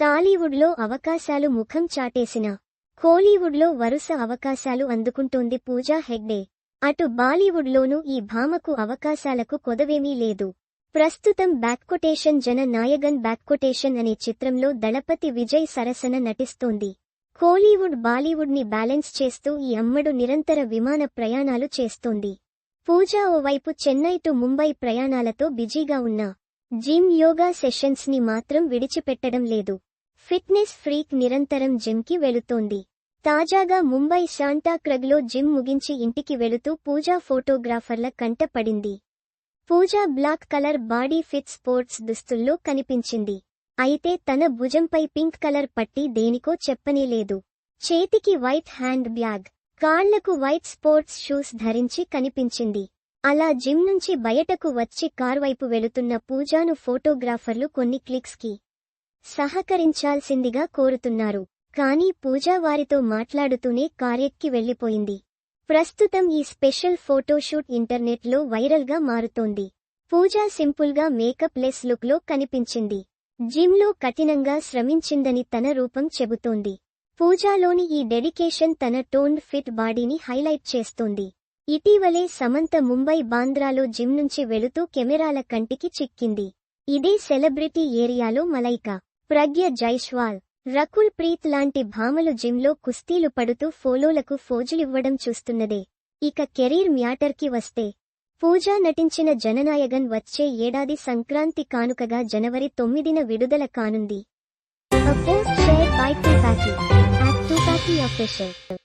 టాలీవుడ్లో అవకాశాలు ముఖం చాటేసిన కోలీవుడ్లో వరుస అవకాశాలు అందుకుంటోంది పూజా హెగ్డే. అటు బాలీవుడ్లోనూ ఈ భామకు అవకాశాలకు కొదవేమీ లేదు. ప్రస్తుతం బ్యాక్కొటేషన్ జన నాయగన్ బ్యాక్కొటేషన్ అనే చిత్రంలో దళపతి విజయ్ సరసన నటిస్తోంది. కోలీవుడ్ బాలీవుడ్ని బ్యాలెన్స్ చేస్తూ ఈ అమ్మడు నిరంతర విమాన ప్రయాణాలు చేస్తోంది. పూజా ఓవైపు చెన్నై టు ముంబై ప్రయాణాలతో బిజీగా ఉన్న జిమ్ యోగా సెషన్స్ని మాత్రం విడిచిపెట్టడం లేదు. ఫిట్నెస్ ఫ్రీక్ నిరంతరం జిమ్కి వెళుతోంది. తాజాగా ముంబై శాంటాక్రగ్లో జిమ్ ముగించి ఇంటికి వెళుతూ పూజా ఫోటోగ్రాఫర్ల కంట పడింది. Pooja black colour body fit sports దుస్తుల్లో కనిపించింది. అయితే తన భుజంపై పింక్ కలర్ పట్టి దేనికో చెప్పనేలేదు. చేతికి వైట్ హ్యాండ్ బ్యాగ్ కాళ్ళకు వైట్ స్పోర్ట్స్ షూస్ ధరించి కనిపించింది. అలా జిమ్ నుంచి బయటకు వచ్చి కార్ వైపు వెళుతున్న పూజాను ఫోటోగ్రాఫర్లు కొన్ని క్లిక్స్కి సహకరించాల్సిందిగా కోరుతున్నారు. కానీ పూజా వారితో మాట్లాడుతూనే కార్యక్కి వెళ్ళిపోయింది ప్రస్తుతం ఈ స్పెషల్ ఫోటోషూట్ ఇంటర్నెట్లో వైరల్గా మారుతోంది. పూజా సింపుల్గా మేకప్ లెస్ లుక్లో కనిపించింది. జిమ్లో కఠినంగా శ్రమించిందని తన రూపం చెబుతోంది. పూజాలోని ఈ డెడికేషన్ తన టోన్డ్ ఫిట్ బాడీని హైలైట్ చేస్తోంది. ఇటీవలే సమంత ముంబై బాంద్రాలో జిమ్ నుంచి వెళుతూ కెమెరాల కంటికి చిక్కింది. ఇదే సెలబ్రిటీ ఏరియాలో మలైకా. ప్రజ్ఞ జైష్వాల్. రకుల్ ప్రీత్ లాంటి భామలు జిమ్లో కుస్తీలు పడుతూ ఫోలోలకు ఫోజులివ్వడం చూస్తున్నదే. ఇక కెరీర్ మ్యాటర్కి వస్తే. పూజా నటించిన జననాయగన్ వచ్చే ఏడాది సంక్రాంతి కానుకగా జనవరి తొమ్మిదిన విడుదల కానుంది. A